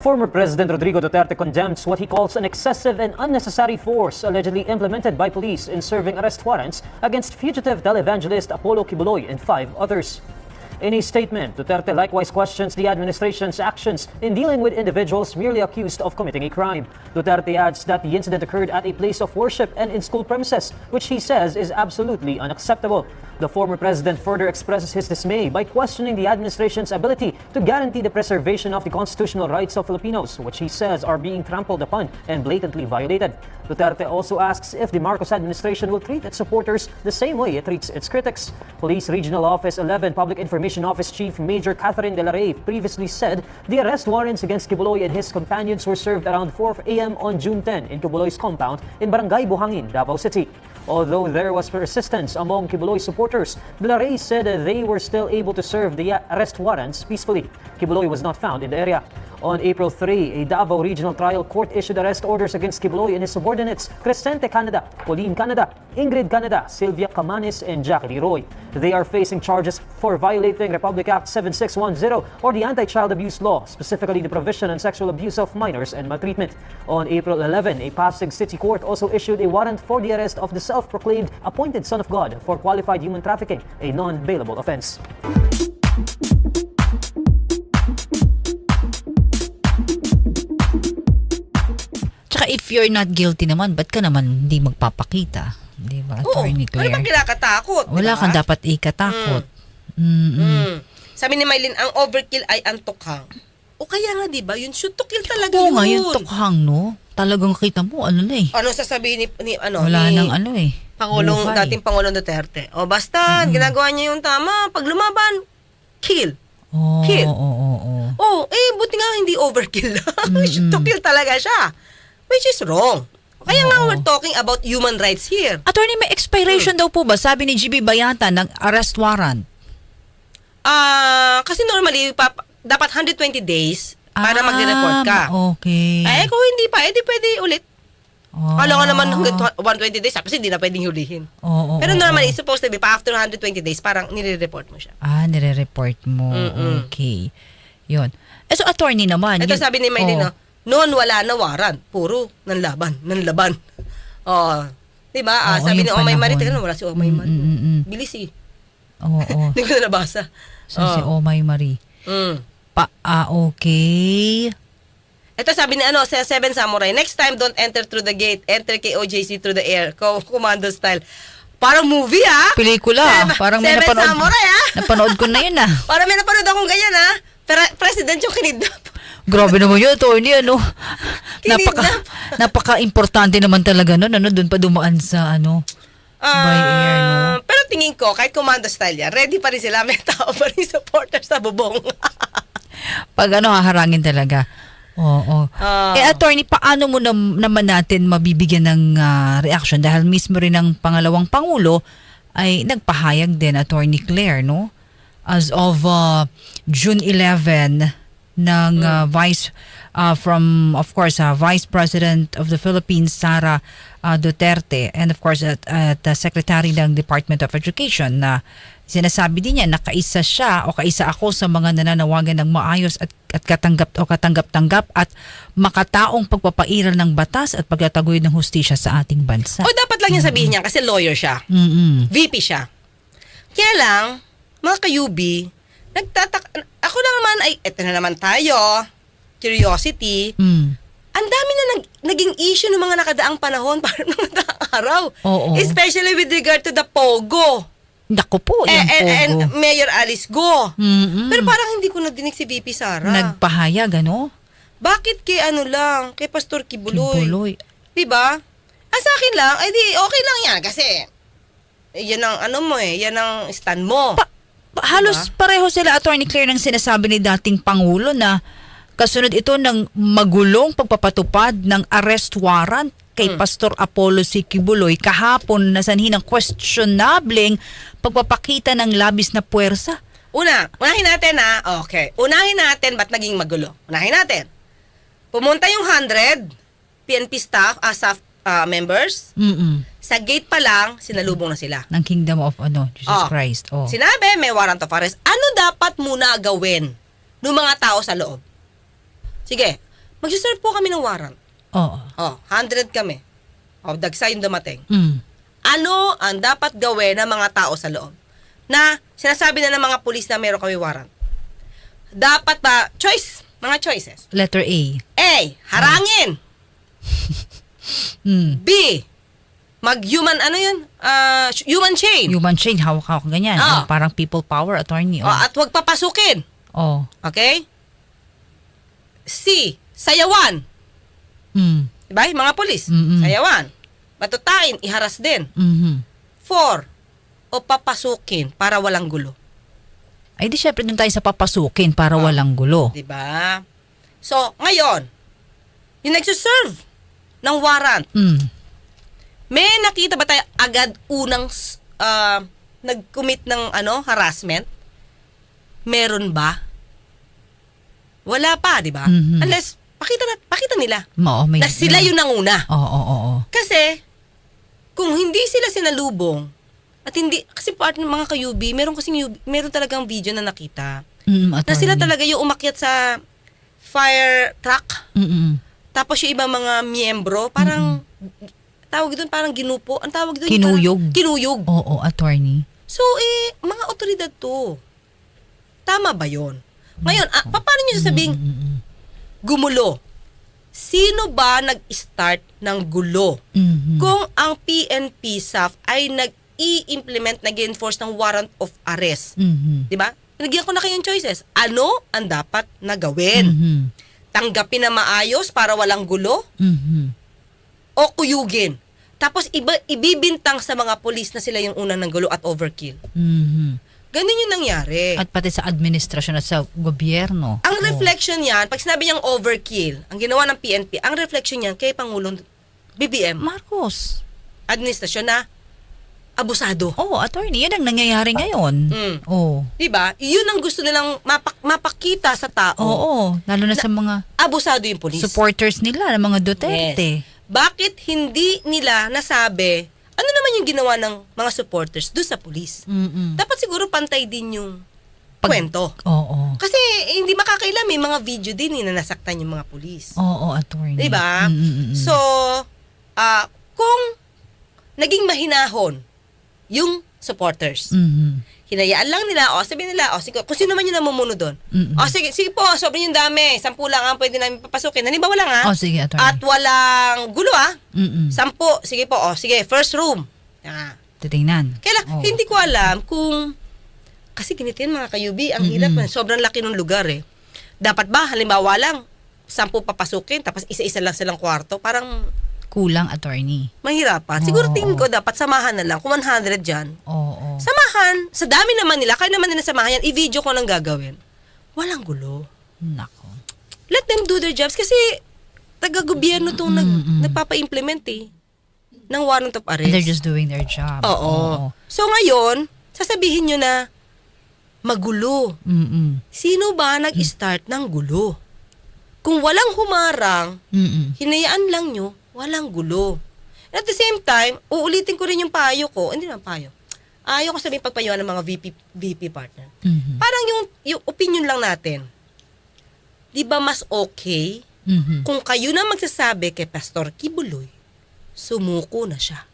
Former President Rodrigo Duterte condemns what he calls an excessive and unnecessary force allegedly implemented by police in serving arrest warrants against fugitive televangelist Apollo Kibuloy and five others. In a statement, Duterte likewise questions the administration's actions in dealing with individuals merely accused of committing a crime. Duterte adds that the incident occurred at a place of worship and in school premises, which he says is absolutely unacceptable. The former president further expresses his dismay by questioning the administration's ability to guarantee the preservation of the constitutional rights of Filipinos, which he says are being trampled upon and blatantly violated. Duterte also asks if the Marcos administration will treat its supporters the same way it treats its critics. Police Regional Office 11 Public Information Office Chief Major Catherine De La Rey previously said the arrest warrants against Kibuloy and his companions were served around 4 a.m. on June 10 in Kibuloy's compound in Barangay Buhangin, Davao City. Although there was persistence among Kibuloy supporters, De said they were still able to serve the arrest warrants peacefully. Kibuloy was not found in the area. On April 3, a Davao Regional Trial Court issued arrest orders against Kibuloy and his subordinates, Crescente Canada, Pauline Canada, Ingrid Canada, Sylvia Camanes, and Jackie Leroy. They are facing charges for violating Republic Act 7610 or the Anti-Child Abuse Law, specifically the provision on sexual abuse of minors and maltreatment. On April 11, a Pasig City Court also issued a warrant for the arrest of the self-proclaimed appointed son of God for qualified human trafficking, a non-bailable offense. If you're not guilty naman, ba't ka naman hindi magpapakita? Di ba. Attorney Ano bang Claire? kinakatakot? Wala diba? kang dapat ikatakot. Mm. Mm. Sabi ni Maylin, ang overkill ay ang tukhang. O kaya nga, di ba? Yun shoot to kill talaga Oo yun. nga, yung tukhang, no? Talagang kita mo, ano na eh. Ano sasabihin ni, ni ano, Wala ni nang ano eh. Pangulong, buhay. dating Pangulong Duterte. O basta, ginagawa niya yung tama. Pag lumaban, kill. Oo, kill. Oo, oo, oo. Oh, eh, buti nga hindi overkill lang. shoot to kill talaga siya. Which is wrong. Kaya nga we're talking about human rights here. Attorney, may expiration Hmm. daw po ba? Sabi ni GB Bayanta ng arrest warrant. Ah, kasi normally, pap- dapat 120 days para Ah, magre-report ka. Okay. Eh, kung hindi pa, edi pwede ulit. Oh. Kala ko naman hanggang tw- 120 days, tapos hindi na pwedeng hulihin. Oo, oo, Pero oo. normally, it's supposed to be, pa after 120 days, parang nire-report mo siya. Ah, nire-report mo. Mm-mm. Okay. Yun. Eh, so attorney naman. Ito yun- sabi ni Maylin, Oo. no, noon wala na warrant, puro nanlaban, nanlaban. Oh, 'di ba? Ah, Oo, sabi ni yung Omay Marie, panahon. teka, wala si Omay Marie. Mm, mm, mm. Bilis eh. Oo, oo. Hindi ko na nabasa. So, si Omay Marie. Mm. Pa, ah, okay. Ito sabi ni ano, sa Seven Samurai, next time don't enter through the gate, enter KOJC through the air, Co- commando style. Parang movie ah. Pelikula. Seven- Parang may Seven napanood. Samurai, ah. napanood ko na yun ah. Parang may napanood akong ganyan ah. Pero president yung kinidnap. Grabe naman yun, attorney, ano. Napaka, Kinidnap. napaka-importante naman talaga nun, ano, doon pa dumaan sa, ano, by air, no? Ah, Pero tingin ko, kahit commando style yan, ready pa rin sila. May tao pa rin supporters sa bubong. Pag ano, haharangin talaga. Oo. Ah. Eh, attorney, paano mo nam- naman natin mabibigyan ng ah, reaction? Dahil mismo rin ang pangalawang pangulo ay nagpahayag din, attorney Claire, no? As of ah, June 11 ng ah, Vice ah, from of course ah, Vice President of the Philippines Sara ah, Duterte and of course at, at ah, Secretary ng Department of Education na sinasabi din niya na kaisa siya o kaisa ako sa mga nananawagan ng maayos at, at katanggap o katanggap-tanggap at makataong pagpapairal ng batas at pagtataguyod ng hustisya sa ating bansa. o dapat lang niya sabihin niya kasi lawyer siya. Mm-mm. VP siya. Kaya lang, mga kayubi, nagtatak... Ako na naman ay, eto na naman tayo, curiosity. Mm. Ang dami na nag, naging issue ng mga nakadaang panahon para ng nakadaang araw. Oo. Especially with regard to the POGO. Naku po, Eh, yung and, and pogo. Mayor Alice Go. Mm-mm. Pero parang hindi ko nadinig si VP Sara. Nagpahayag, ano? Bakit kay ano lang, kay Pastor Kibuloy? Kibuloy. Diba? Ah, sa akin lang, ay di, okay lang yan. Kasi, eh, yan ang ano mo eh, yan ang stand mo. Pa- halos pareho sila, Attorney Claire, ng sinasabi ni dating Pangulo na kasunod ito ng magulong pagpapatupad ng arrest warrant kay Pastor Apollo C. Kibuloy kahapon na sanhi ng questionableng pagpapakita ng labis na puwersa. Una, unahin natin ha. Okay. Unahin natin ba't naging magulo. Unahin natin. Pumunta yung 100 PNP staff, ah, staff ah, members. Mm-mm. Sa gate pa lang, sinalubong na sila. Ng Kingdom of ano, Jesus Oh. Christ. Oh. Sinabi, may warrant of arrest. Ano dapat muna gawin ng mga tao sa loob? Sige, Magsiserve po kami ng warrant. Oo. Oh, 100 kami. Oh, dagsa yung dumating. Mm. Ano ang dapat gawin ng mga tao sa loob? Na sinasabi na ng mga pulis na meron kami warrant. Dapat ba, choice, mga choices. Letter A. A, harangin. Mm. B, mag-human, ano yun? Sh- human shame. Human chain, hawak-hawak ganyan. Oh, parang people power attorney. Oh, Oh. at huwag papasukin. oh. Okay? C, sayawan. Mm. Diba? Mga pulis, Mm-mm. sayawan. Batutain, iharas din. Mhm. Four, o papasukin para walang gulo. Ay di syempre dun tayo sa papasukin para walang gulo. Di ba? So, ngayon, yung nagsuserve ng warrant, Mm. May nakita ba tayo agad unang ah, nag-commit ng ano, harassment? Meron ba? Wala pa, di ba? Mhm. Unless, pakita, na, pakita nila Oo, may, na sila yung nanguna. Oo, oo, oo. Kasi, kung hindi sila sinalubong, at hindi, kasi part ng mga kayubi, meron yubi, meron talagang video na nakita. Mm, Na sila talaga yung umakyat sa fire truck. Mm-mm. Tapos yung ibang mga miyembro, parang, tawag doon, parang ginupo. Ang tawag doon, Kinuyog. parang- kinuyog. Oo, attorney. So, eh, mga otoridad to. Tama ba yon? Ngayon, ah, pa- paano nyo sasabing Mm-mm. gumulo? Sino ba nag-start ng gulo? Mhm. Kung ang PNP SAF ay nag-i-implement, nag-enforce ng warrant of arrest, Mhm. di ba? Nagyan ko na kayong choices. Ano ang dapat na gawin? Mhm. Tanggapin na maayos para walang gulo Mhm. O kuyugin? Tapos iba, ibibintang sa mga polis na sila yung unang ng gulo at overkill. Mhm. Ganun yung nangyari. At pati sa administrasyon at sa gobyerno. ang Oo. reflection yan, pag sinabi niyang overkill, ang ginawa ng PNP, ang reflection yan kay Pangulong BBM, Marcos. administrasyon na abusado. Oo, attorney. Yan ang nangyayari ngayon. Mm. Oo. 'Di ba? Iyon ang gusto nilang mapak- mapakita sa tao. Oo. Lalo na sa mga Abusado yung polis. supporters nila, ng mga Duterte. Bakit hindi nila nasabi ano naman yung ginawa ng mga supporters do sa polis? Mm-mm. Dapat siguro pantay din yung Pag- kwento. Oo. Kasi eh, hindi makakailan may mga video din eh, na nasaktan yung mga polis. Oo, attorney. 'Di ba? So, ah kung naging mahinahon yung supporters, Mhm. Hinayaan lang nila, o sabi nila, o sige, kung sino man yung namumuno doon, Mm-mm. o sige, sige po, sobrang yung dami, sampu lang ang pwede namin papasukin. Halimbawa lang ha, Oh, sige, attorney. at walang gulo ha, Mm-mm. sampu, sige po, o sige, first room. Ah. Titingnan. Kailan, Oo. hindi ko alam kung, kasi ganito yan mga kayubi, ang hirap, Mm-mm. na, sobrang laki ng lugar eh. Dapat ba, halimbawa lang, sampu papasukin, tapos isa-isa lang silang kwarto, parang Kulang, attorney. mahirapan. Siguro Oo. tingin ko dapat samahan na lang, kung 100 dyan. Oo. Samahan, sa dami naman nila, kaya naman nila samahan yan, i-video ko lang gagawin. Walang gulo. Nako. Let them do their jobs kasi taga-gobyerno itong nag, nagpapa-implement eh ng warrant of arrest. And they're just doing their job. Oo. So ngayon, sasabihin nyo na magulo. Mm-mm. Sino ba nag-start ng gulo? Kung walang humarang, Mm-mm. hinayaan lang nyo, walang gulo. At the same time, uulitin ko rin yung payo ko. Hindi naman payo. Ayaw ko sabihin pagpayuan ng mga VP, VP partner. Mhm. Parang yung, yung opinion lang natin. Di ba mas okay Mhm. kung kayo na magsasabi kay Pastor Kibuloy, sumuko na siya.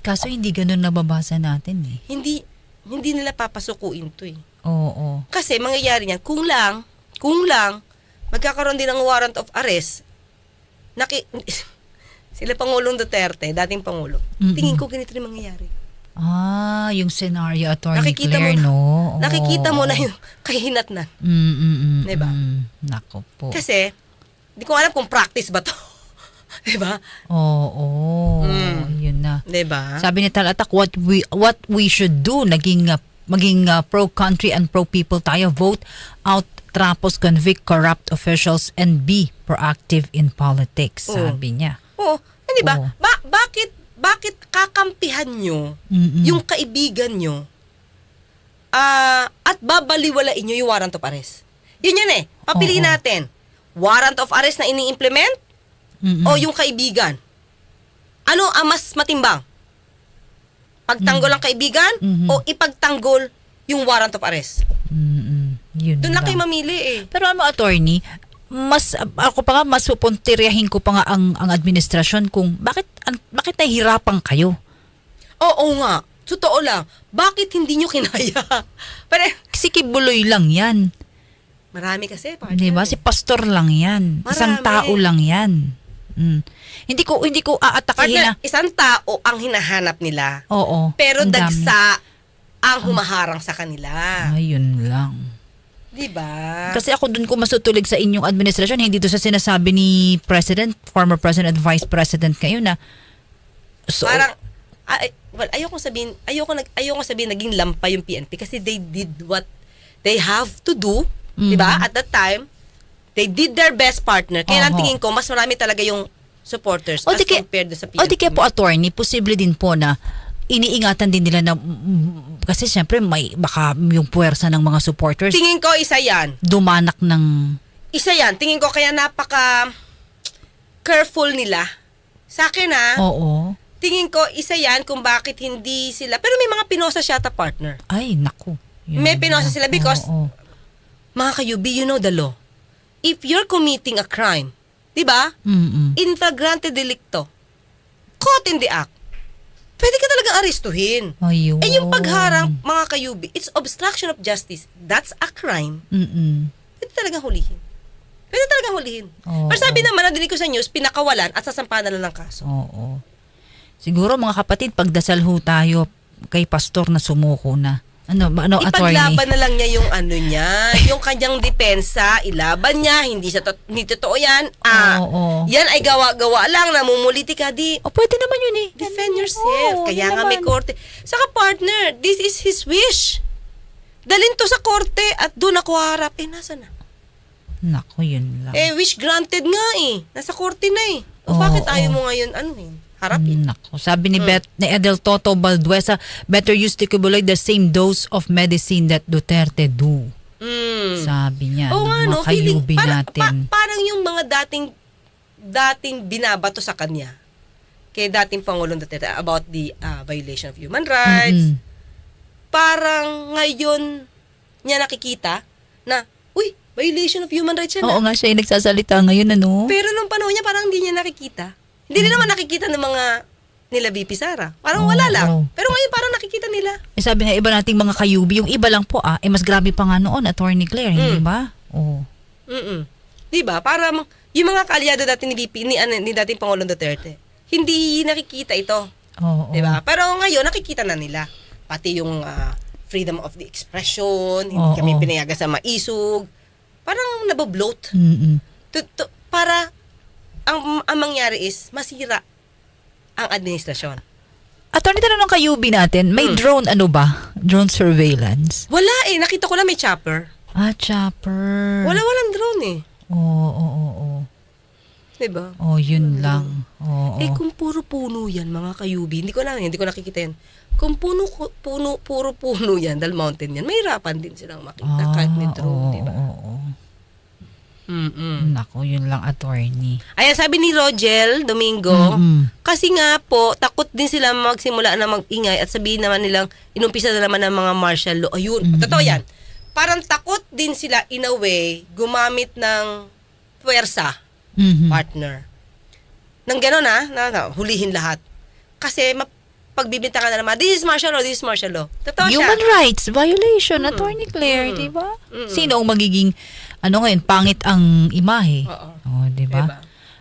Kaso hindi ganun nababasa natin eh. Hindi hindi nila papasukuin to eh. Oo. Kasi mangyayari niyan, kung lang, kung lang, magkakaroon din ng warrant of arrest, naki, sila Pangulong Duterte, dating Pangulo, Mm-mm. tingin ko ganito rin mangyayari. Ah, yung scenario, attorney Nakikita mo Claire, na- no? Oo. Nakikita mo na yung kahinatnan. Mm-mm-mm. Diba? Nako po. Kasi, di ko alam kung practice ba to. diba? Oo. Mm. Yun na. Diba? Sabi ni Talatak, what we what we should do, naging uh, maging uh, pro-country and pro-people tayo, vote out trapos, convict corrupt officials, and be proactive in politics, Oo. sabi niya. Oo. Hindi ba? Oo. Ba- bakit bakit kakampihan nyo Mm-mm. yung kaibigan nyo ah at babaliwalain nyo yung warrant of arrest? Yun yun eh. Papiliin Oo. natin. Warrant of arrest na ini-implement Mm-mm. o yung kaibigan? Ano ang mas matimbang? Pagtanggol ang kaibigan Mhm. o ipagtanggol yung warrant of arrest? Mm-mm. Yun Doon lang kayo mamili eh. Pero ano, attorney, mas ako pa nga mas pupuntiryahin ko pa nga ang ang administrasyon kung bakit an, bakit nahihirapan kayo. Oo nga. Totoo lang. Bakit hindi nyo kinaya? Pero, Kasi kibuloy lang 'yan. marami kasi, partner. 'Di ba? Si pastor lang 'yan. Isang Marami. tao lang 'yan. Mm. Hindi ko hindi ko aatakihin na. Partner, isang tao ang hinahanap nila. Oo. Pero ang dami. dagsa ang humaharang sa kanila. Ayun lang. Di ba? Kasi ako dun ko masutulig sa inyong administrasyon, hindi to sa sinasabi ni President, former President at Vice President kayo na so, Parang, ay, well, ayoko sabihin, ayoko, nag, ayoko sabihin naging lampa yung PNP kasi they did what they have to do. Di ba? At that time, they did their best partner. Kaya Oho. tingin ko, mas marami talaga yung supporters O as di kaya- compared sa PNP. O di kaya po attorney, posible din po na iniingatan din nila na mm, kasi syempre may baka yung puwersa ng mga supporters Tingin ko, isa yan. dumanak ng Isa yan. Tingin ko kaya napaka careful nila. Sa akin ha, oo. tingin ko isa yan kung bakit hindi sila. Pero may mga pinosa siya ata partner. Ay, naku. Yun May pinosa lang. sila because- Oo. Mga kayubi, you know the law. If you're committing a crime, di ba? Mm-mm. Delicto, caught in the act, pwede ka talagang arestuhin. Ayun. Eh yung pagharang, mga kayubi, it's obstruction of justice. That's a crime. Mm-mm. Pwede talagang hulihin. Pwede talagang hulihin. Oo. Pero sabi naman, nadinig ko sa news, pinakawalan at sasampahan na lang ng kaso. Oo. Siguro mga kapatid, pagdasal ho tayo kay pastor na sumuko na. Ano, ano attorney? Ipaglaban na lang niya yung ano niya, yung kanyang depensa, ilaban niya, hindi sa to- hindi totoo yan. Ah, Oo. yan ay gawa-gawa lang, namumuliti ka, di O pwede naman yun eh. defend yourself. Oo, Kaya yun nga may naman. korte. Saka partner, this is his wish. Dalhin to sa korte at doon ako harap. Eh, nasa na? Naku, yun lang. Eh, wish granted nga eh. Nasa korte na eh. O Oo, bakit ayaw oo. mo ngayon, ano eh, harapin? Naku, sabi Hmm. ni, Bet, ni Edel Toto Balduesa, better use ticubuloy the same dose of medicine that Duterte do. Mm. Sabi niya. Oo ng nga, no? Feeling, kayubi para- natin. pa- parang yung mga dating dating binabato sa kanya kay dating Pangulong Duterte about the ah, violation of human rights. Mm-mm. Parang ngayon niya nakikita na, uy, violation of human rights yan. Oo ah." nga siya yung nagsasalita ngayon, ano? Pero nung panahon niya, parang hindi niya nakikita. Hindi rin naman nakikita ng mga nila BP Sara. Parang Oo, wala lang. oo. Pero ngayon parang nakikita nila. Eh, sabi nga iba nating mga kayubi, yung iba lang po ah, eh mas grabe pa nga noon, Attorney Claire, hindi Mm. ba? Oo. Mm-mm. 'Di ba? Para mang- yung mga kaalyado dati ni BP ni, ano, ni dating Pangulong Duterte, hindi nakikita ito, Oo. 'di ba? Pero ngayon nakikita na nila pati yung ah, freedom of the expression, hindi Oo. kami pinayagan sa maisog. Parang nabobloat. Mm-mm. Tu- tu- para ang, ang mangyari is masira ang administrasyon. Attorney, tanong ng kayubi natin, may Mm. drone ano ba? Drone surveillance? Wala eh, nakita ko lang may chopper. Ah, chopper. Wala walang drone eh. Oo, oo, oo. 'Di ba? Oh, yun lang. Oo. Eh kung puro puno yan, mga kayubi, hindi ko na, hindi ko nakikita yan. Kung puno, puno, puro puno yan, dahil mountain yan, mahirapan din silang makita kahit may drone, oo, di ba? Ah, Oo, oo. Mm-mm. Nako, yun lang, attorney. Ayan, sabi ni Rogel Domingo, Mm-mm. kasi nga po, takot din sila magsimula na mag-ingay at sabihin naman nilang, inumpisa na naman ng mga martial law. Ayun, Mm-mm. totoo yan. Parang takot din sila, in a way, gumamit ng puwersa, Mhm. partner. Nang gano'n na, na, na, hulihin lahat. Kasi, map- pagbibinta ka na naman, this is martial law, this is martial law. Totoo siya. Human rights violation, Attorney Claire, di ba? Sino ang magiging, ano ngayon, pangit ang imahe? Oo. Oh, di ba? Diba?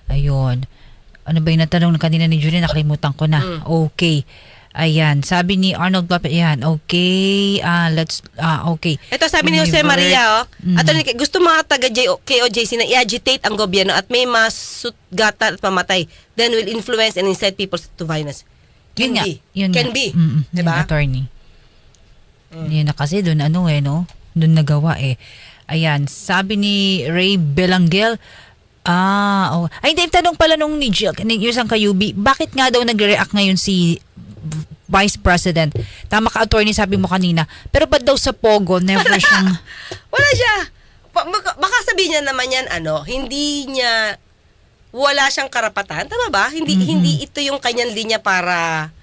Ayun. Ano ba yung natanong na kanina ni Julie? Nakalimutan ko na. Mm. Okay. Ayan. Sabi ni Arnold Lopez, ayan. Okay. Ah, let's, ah, okay. Ito sabi ni Jose Maria, oh, Mhm. at gusto mga taga KOJC na i-agitate ang gobyerno at may masutgatan at pamatay, then will influence and incite people to violence. Can Yun nga. be. Yun Can nga. be. Mm-mm. Diba? Yun, attorney. Yun na kasi doon ano eh, no? Doon nagawa eh. Ayan. Sabi ni Ray Belangel, Ah, oh. Ay, hindi, tanong pala nung ni Jill, ni yung isang kayubi, bakit nga daw nag-react ngayon si Vice President? Tama ka, attorney, sabi mo kanina. Pero ba't daw sa Pogo, never siyang... Wala siya. Ba- Baka, baka sabihin niya naman yan, ano, hindi niya, wala siyang karapatan. Tama ba? Hindi, hindi ito yung kanyang linya para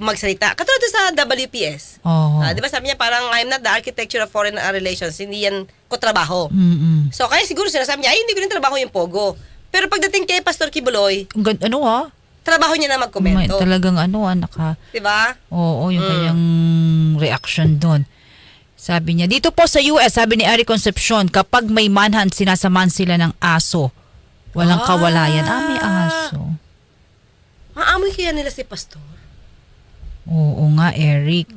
magsalita. Katulad sa WPS. Oo. Ah, di ba sabi niya parang I'm not the architecture of foreign relations. Hindi yan ko trabaho. Mm-mm. So kaya siguro sinasabi niya, ay hindi ko rin trabaho yung Pogo. Pero pagdating kay Pastor Kibuloy, ano ha? trabaho niya na May, magkomento. talagang ano ah, naka... Di ba? Oo, yung Mm. kanyang reaction doon. Sabi niya, dito po sa US, sabi ni Ari Concepcion, kapag may manhunt, sinasamahan sila ng aso. Walang Ah. kawalayan. Ah, may aso. Maamoy kaya nila si Pastor. Oo nga, Eric.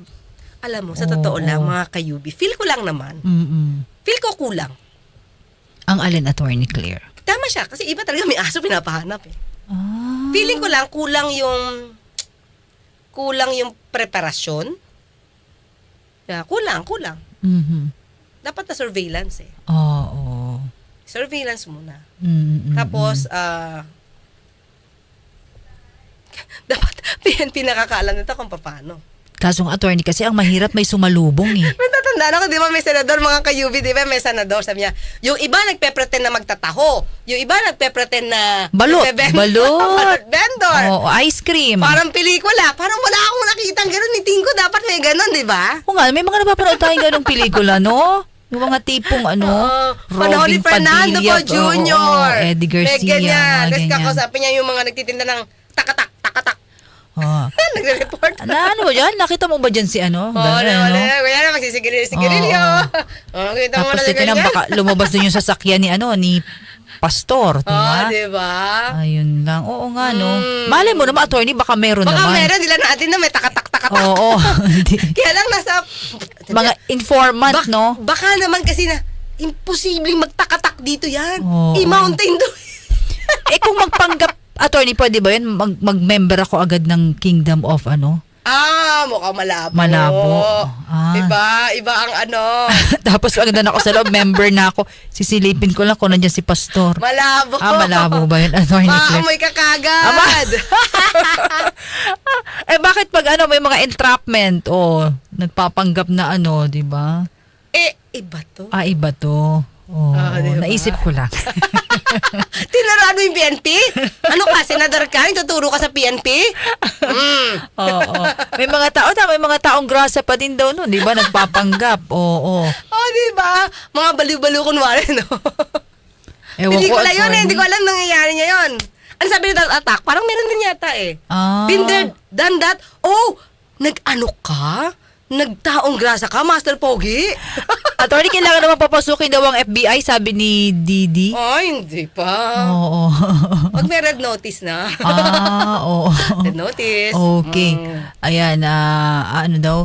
Alam mo, sa totoo Oo. lang, mga kayubi, feel ko lang naman. Mm-mm. Feel ko kulang. Ang alin, Attorney Claire. Tama siya, kasi iba talaga may aso pinapahanap eh. Ah. Feeling ko lang kulang yung kulang yung preparasyon. Yeah, kulang, kulang. Mhm. Dapat na surveillance eh. Oo. Surveillance muna. Mm-mm. Tapos, ah, dapat PNP nakakaalam nito kung paano. Kasong attorney kasi ang mahirap may sumalubong eh. May tatandaan ako, di ba may senador, mga kayubi, di ba may senador, sabi niya, yung iba nagpe-pretend na magtataho, yung iba nagpe-pretend na Balot, nagbebend- balot. vendor. Oo, ice cream. Parang pelikula, parang wala akong nakitang gano'n, ni Tingo, dapat may gano'n, di ba? Oo nga, may mga napapanood tayong ganong pelikula, no? Yung mga tipong ano, Oo. Panahon ni Robin Fernando Padilla, po Jr. oo, oo, Eddie Garcia, May ganyan. Tapos kakausapin niya yung mga nagtitinda ng takatak, Oo. Nagre-report. Na, ano ba dyan? Nakita mo ba dyan si ano? Oo, oh, ano? wala, wala na magsisigilil-sigililyo. Oo. Oh, kita mo Tapos na ito na, baka lumabas din yung sasakyan ni ano, ni Pastor, di Oo, ba? di ba? Ayun lang. Oo nga, no? Mm. Malay mo naman, attorney, baka meron Baka naman. meron nila natin na may takatak-takatak. Oo. Hindi. Kaya lang nasa... mga informant, Bak- no? Baka naman kasi na imposibleng magtakatak dito yan. Oo. I-mountain do. eh kung magpanggap, attorney, pwede ba yun? Mag- mag-member ako agad ng Kingdom of ano? ah, mukhang malabo. Malabo. Ah. Iba, iba ang ano. Tapos pag na ako sa loob, member na ako. Sisilipin ko lang kung nandiyan si Pastor. Malabo. Ah, malabo ba yun? Attorney Claire? Maamoy ka kagad. eh bakit pag ano may mga entrapment o nagpapanggap na ano, 'di ba? eh, iba to. Ah, iba 'to. Oh, Ah, di ba? naisip ko lang. Tinarado yung PNP? Ano ka, senador ka? Tuturo ka sa PNP? Mm. Oo. May mga tao na, may mga taong grasa pa din daw noon, 'di ba? Nagpapanggap. Oo. Oh, di ba? Mga baliw-baliw kunwari, no? Ewan hindi ko alam yun eh. attorney. Hindi ko alam nangyayari niya yun. Ano sabi ni Dad Attack? Parang meron din yata eh. Ah. Been there, done that. Oh, nag-ano ka? Nagtaong grasa ka, Master Pogi? Attorney, kailangan naman papasukin daw ang FBI, sabi ni Didi. Ay, hindi pa. Oo. Pag may red notice na. ah, oo. red notice. Okay. Mm. Ayan, ah, ano daw?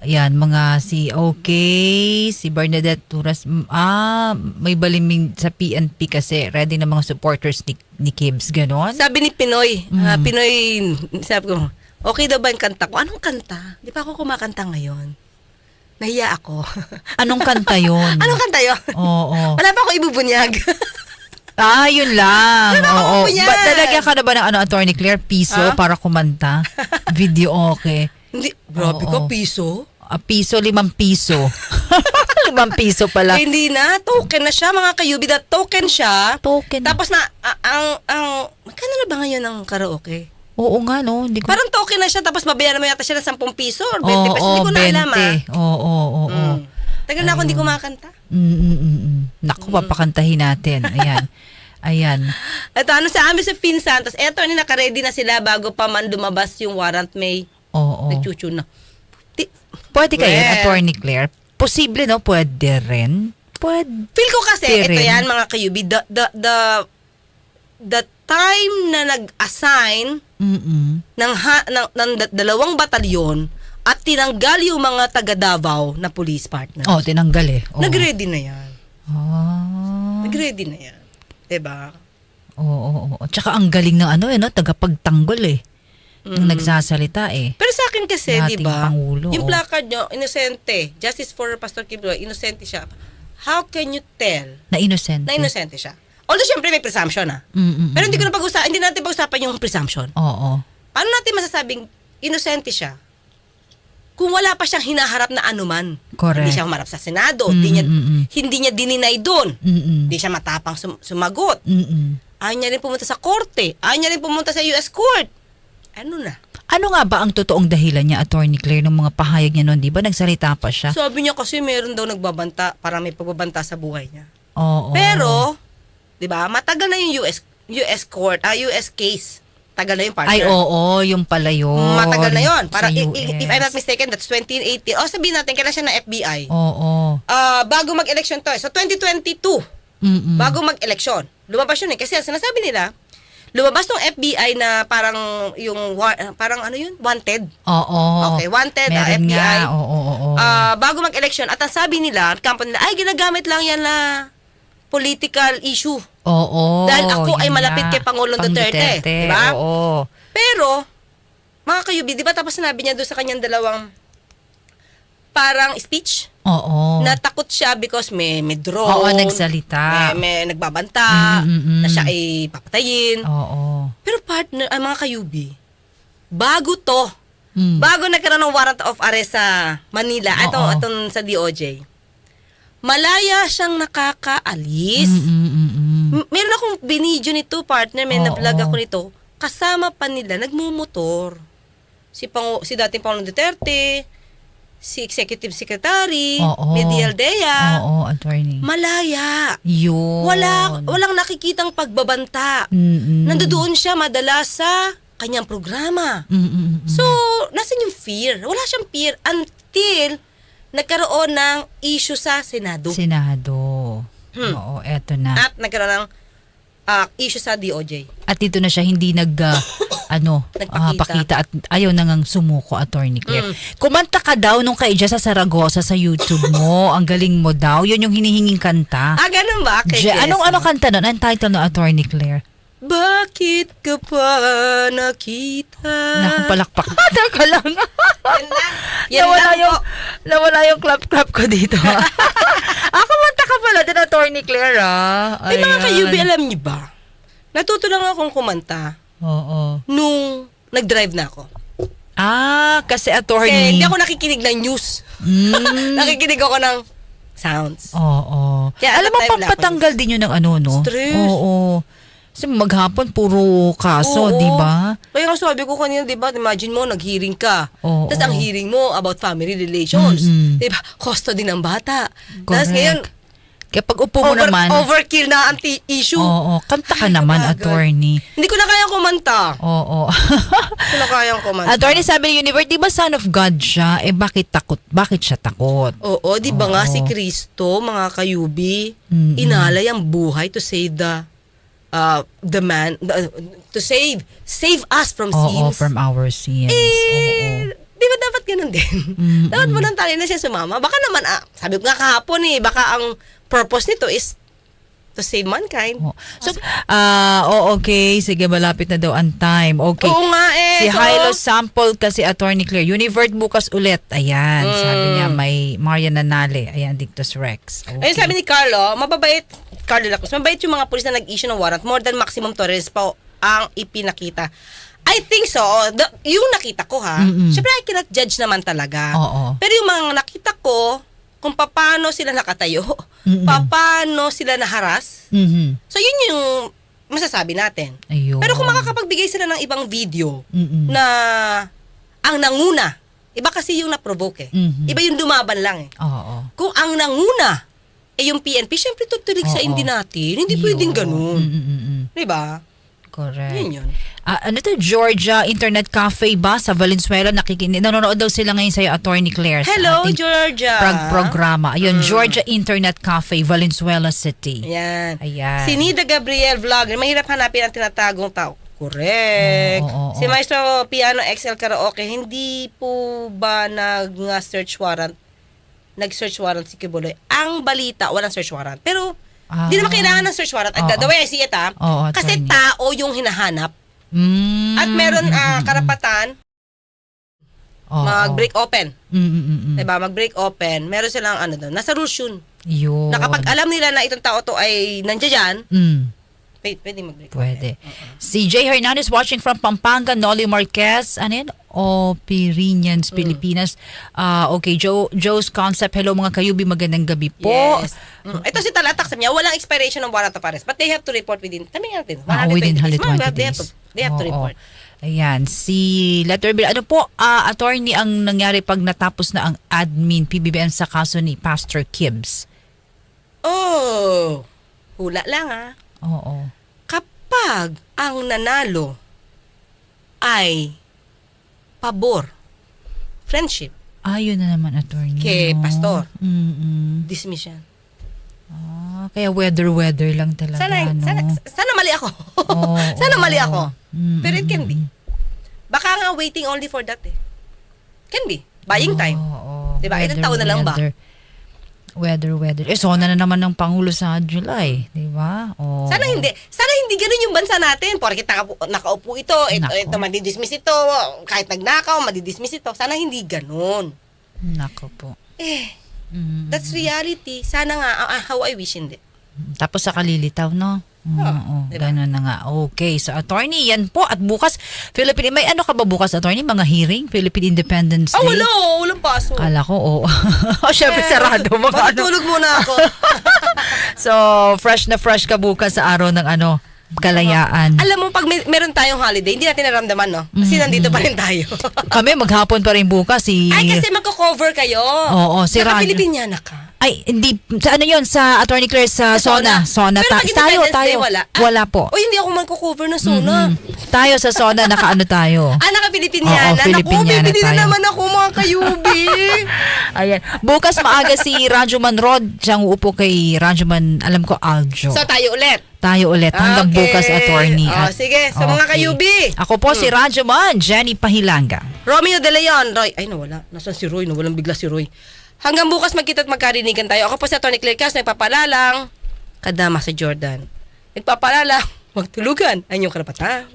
Ayan, mga si Okay, si Bernadette Turas. Ah, may baliming sa PNP kasi ready na mga supporters ni, ni Kibbs, ganon? Sabi ni Pinoy, Mm. ah, Pinoy, sabi ko, okay daw ba yung kanta ko? Anong kanta? Di pa ako kumakanta ngayon. Nahiya ako. Anong kanta yon? Anong kanta yun? Oo. Wala pa ako ibubunyag. Ah, yun lang. Ano ba Oo. ako yan? Ba, talagyan ka na ba ng ano, Attorney Claire? Piso Ah? para kumanta? Video okay. Hindi, grabe Oo. ka, piso. Ah, piso, limang piso. limang piso pala. Hindi na, token na siya, mga kayubi. That token siya. Token. Tapos na, a- ang, ang, magkano na ba ngayon ang karaoke? Oo nga, no? Hindi ko Parang token na siya, tapos babayaran mo yata siya ng 10 piso or 20 Oo, pesos. Hindi ko na alam, ah. 20. Oo, oo, oo. Mm. Tagal na ako hindi kumakanta. Mm, mm, mm, mm. Naku, papakantahin natin. Ayan. Ayan. Ito, ano sa amin sa Pin Santos, eto, ni nakaredy na sila bago pa man lumabas yung warrant may Oo. nagchuchu na. Ti- Pwede kayo, Well. Attorney Claire? Posible, no? Pwede rin. Pwede. Feel ko kasi, Di ito rin. yan mga kayubi, the, the, the, the time na nag-assign Mm-mm. ng, ha, ng, ng da- dalawang batalyon at tinanggal yung mga taga Davao na police partner. Oh, tinanggal eh. Oo. Nag-ready na yan. Ah. Nag-ready na yan. 'Di ba? Oo, oo, oo. Tsaka ang galing ng ano eh, no? Tagapagtanggol eh. Yung nagsasalita eh. Pero sa akin kasi, 'di ba? Yung oh. placard nyo, inosente. Justice for Pastor Kibro, inosente siya. How can you tell Na innocent. na inosente siya? Although syempre may presumption ah. Mm-mm. Pero hindi ko na pag-usapan, hindi natin pag-usapan yung presumption. Oo. Paano natin masasabing inosente siya? Kung wala pa siyang hinaharap na anuman. Correct. Hindi siya humarap sa Senado. Hindi niya, Mm-mm-mm. hindi niya dininay doon. Mm-mm. Hindi siya matapang sum- sumagot. Mm-mm. Ayaw niya rin pumunta sa korte. Ayaw niya rin pumunta sa US court. Ano na? Ano nga ba ang totoong dahilan niya, Attorney Claire, ng mga pahayag niya noon? Di ba nagsalita pa siya? Sabi niya kasi meron daw nagbabanta para may pagbabanta sa buhay niya. Oo. Pero, 'di ba? Matagal na yung US US court, ah US case. Tagal na yung partner. Ay, oo, yung pala yun. Matagal na 'yon. Para Sa i- i- US. if I'm not mistaken, that's 2018. O sabihin natin kailan siya na FBI. Oo. Ah, bago mag-election to. So 2022, Mm-mm. bago mag-election. Lumabas yun eh kasi ang sinasabi nila, lumabas tong FBI na parang yung parang ano yun? Wanted. Oo. Okay, wanted, ah, Meron FBI. nga. Oo, oo, oo. Ah, bago mag-election at ang sabi nila, kampo nila, ay ginagamit lang yan na political issue. Oo. Dahil ako ay malapit nga. kay Pangulong Pang Duterte, di ba? Oo. Pero, mga kayubi, di ba tapos sinabi niya doon sa kanyang dalawang parang speech Oo. na takot siya because may, may drone. Oo, nagsalita. May, may nagbabanta, Mm, mm, mm. na siya ay papatayin. Oo. Pero partner, ang mga kayubi, bago to, Mm. bago nagkaroon ng warrant of arrest sa Manila, Oo. ito, itong sa DOJ, malaya siyang nakakaalis. Mm, mm, Meron akong binidyo nito, partner, may Oo. na-vlog ako nito. Kasama pa nila, nagmumotor. Si, Pangu- si dating Pangulong Duterte, si Executive Secretary, Oo. Medi Aldea. Oo, attorney. Malaya. Yun. Wala, walang nakikitang pagbabanta. Mm-mm. Nandoon siya madalas sa kanyang programa. Mm-mm. So, nasan yung fear? Wala siyang fear until nagkaroon ng issue sa Senado. Senado. Hmm. Oo, eto na. At nagkaroon ng ah, issue sa DOJ. At dito na siya hindi nag ah, ano, Nagpakita. pakita at ayaw na ngang sumuko, Attorney Claire. Mm. Kumanta ka daw nung kay Jess sa Saragosa sa YouTube mo. Ang galing mo daw. Yun yung hinihinging kanta. Ah, ganun ba? Kay Je- anong Jessa? ano kanta nun? Ang title ng Attorney Claire? Bakit ka pa nakita? Naku, palakpak. Teka lang. Yan lang. Yan nawala lang yung, po. nawala yung clap-clap ko dito. ah, kumanta ka pala din, Attorney Claire, ah. Ay, mga kayubi, alam niyo ba? Natuto lang akong kumanta Oo. nung nag-drive na ako. Ah, kasi Kasi attorney. hindi ako nakikinig ng news. Mm. nakikinig ako ng sounds. Oo. Kaya Alam mo, that time wala pampatanggal din yun ng ano, no? Stress. Oo. Kasi maghapon, puro kaso, di ba? Kaya nga sabi ko kanina, di ba, imagine mo, nag-hearing ka. Oo. Tapos ang hearing mo about family relations. Mm-mm. Di ba? Custody ng bata. Tapos Correct. ngayon, Kaya pag upo mo over, naman, overkill na anti-issue. oo, kanta ka Ay, naman, kabagal. attorney. Hindi ko na kayang kumanta. Oo. Hindi ko na kayang kumanta. attorney, sabi ni Universe, di ba son of God siya? Eh, bakit takot? Bakit siya takot? Oo, di ba nga si Kristo, mga kayubi, inalay ang buhay to save the uh, the man the- to save save us from Oo, sins. from our sins. Oo. eh, di ba dapat ganun din? Mm-mm. dapat voluntarily na siya sumama. Baka naman, ah, sabi ko nga kahapon eh, baka ang purpose nito is to save mankind. Oo. So, ah, oh, okay. Sige, malapit na daw ang time. Okay. Oo nga eh. Si so, Hilo sample kasi Attorney Claire. Univert bukas ulit. Ayan. Mm. Sabi niya may Maria Nanale. Ayan, Dictus Rex. Okay. Ayun sabi ni Carlo, mababait, Carlo Lacos, mabait yung mga pulis na nag-issue ng warrant. More than maximum tolerance pa ang ipinakita. I think so. The, yung nakita ko ha, Mm-mm. syempre I cannot judge naman talaga. Oo. Pero yung mga nakita ko, kung paano sila nakatayo, Mm-mm. paano sila naharas, Mhm. so yun yung masasabi natin. Ayun. Pero kung makakapagbigay sila ng ibang video Mm-mm. na ang nanguna, iba kasi yung na-provoke eh. Mhm. Iba yung dumaban lang eh. Oo. Kung ang nanguna eh yung PNP, syempre tutulig sa Oo. hindi natin. Hindi Yun. pwedeng ganun. Mm-mm-mm. Di ba? Correct. Yun yun. Ah, ano to, Georgia Internet Cafe ba sa Valenzuela? Nakikinig. Nanonood daw sila ngayon sa'yo, Attorney Claire. Hello, Georgia. prog- programa. Ayun, Mm. Georgia Internet Cafe, Valenzuela City. Ayan. Ayan. Si Nida Gabriel Vlogger, mahirap hanapin ang tinatagong tao. Correct. Oo, oo, si oo. Maestro Piano XL Karaoke, hindi po ba nag-search warrant? Nag-search warrant si Kibuloy. Ang balita, walang search warrant. Pero, Ah. hindi naman kailangan ng search warrant. Oo. The, way I see it, ah, Oo, kasi tao yung hinahanap. Mm. At meron Mm-mm-mm. karapatan Oo. mag-break open. Mm-mm-mm. Diba? Mag-break open. Meron silang ano doon. Nasa rules yun. Yun. Na kapag alam nila na itong tao to ay nandiyan dyan, Mm, pwede, pwede mag-break pwede. open. Si Jay Hernandez watching from Pampanga, Nolly Marquez, ano yun? O Pirinians, Pilipinas. Ah, okay, Joe, Joe's Concept. Hello mga kayubi, magandang gabi po. Yes. Mm. Ito si Talatak sabi niya, walang expiration ng warrant of arrest. But they have to report within, sabi nga natin, Ah, 120 within days. 120 Ma'am, they have days. to They have to Oo. report. Ayan, si letter B. Ano po, ah, attorney, ang nangyari pag natapos na ang admin PBBM sa kaso ni Pastor Kibbs? Oh, hula lang ah. Oo. Kapag ang nanalo ay pabor, friendship, Ayun na naman, attorney. Kay no? pastor. Mm-mm. dismiss yan. Kaya weather-weather lang talaga, Sana, no? sana, sana mali ako. Oo, sana oo. mali ako. Mm, Pero it can be. Baka nga waiting only for that eh. Can be. Buying time. Oo, Diba? Ilang weather, taon na lang ba? weather. Weather, weather. Eh, sona na naman ng Pangulo sa July. Di ba? Oo. Sana hindi. Sana hindi ganun yung bansa natin. Porkit nakaupo, nakaupo ito, ito, Nako. ito madidismiss ito, kahit nagnakaw, madidismiss ito. Sana hindi ganun. Nako po. Eh, Mm. that's reality. Sana nga, ah, ah, how I wish hindi. Tapos sa kalilitaw, no? Oo, diba? ganun na nga. Okay, so attorney, yan po. At bukas, Philippine, may ano ka ba bukas, attorney? Mga hearing? Philippine Independence Day? Ah, wala. Walang paso. Kala ko, oo. oh, syempre sarado. Mga ano. Muna ako. So, fresh na fresh ka bukas sa araw ng ano, kalayaan. Alam mo, pag may, meron tayong holiday, hindi natin naramdaman, no? Kasi nandito pa rin tayo. Kami maghapon pa rin bukas si... Ay, kasi magko-cover kayo. Oo, si Radyo. Naka-Pilipinyana ka. Ay, hindi. Sa ano yun? Sa Attorney Claire sa, Sona. Sona. Pero Ta- pag tayo, Independence tayo. Day, wala. Ah, Wala po. O, hindi ako magko-cover ng Sona. Tayo sa Sona, nakaano tayo. Ah, naka-Pilipinyana. Oo, Naku, Pilipinyana bibili na tayo. naman ako mga kayubi. Ayan. Bukas maaga si Rajuman Rod. Siyang uupo kay Rajuman, alam ko, Aljo. so, tayo ulit. tayo ulit hanggang Okay. bukas, attorney. Oh, At- sige, sa mga kayubi. Ako po si Rajuman, Jenny Pahilanga. Romeo De Leon, Roy. Ay, nawala. Nasaan si Roy? Nawalang bigla si Roy. Hanggang bukas magkita at magkarinigan tayo. Ako po si Atty. Claire Cas, nagpapalalang. Kadama sa Jordan. Nagpapalalang. Huwag tulugan. Ay, yung karapatan.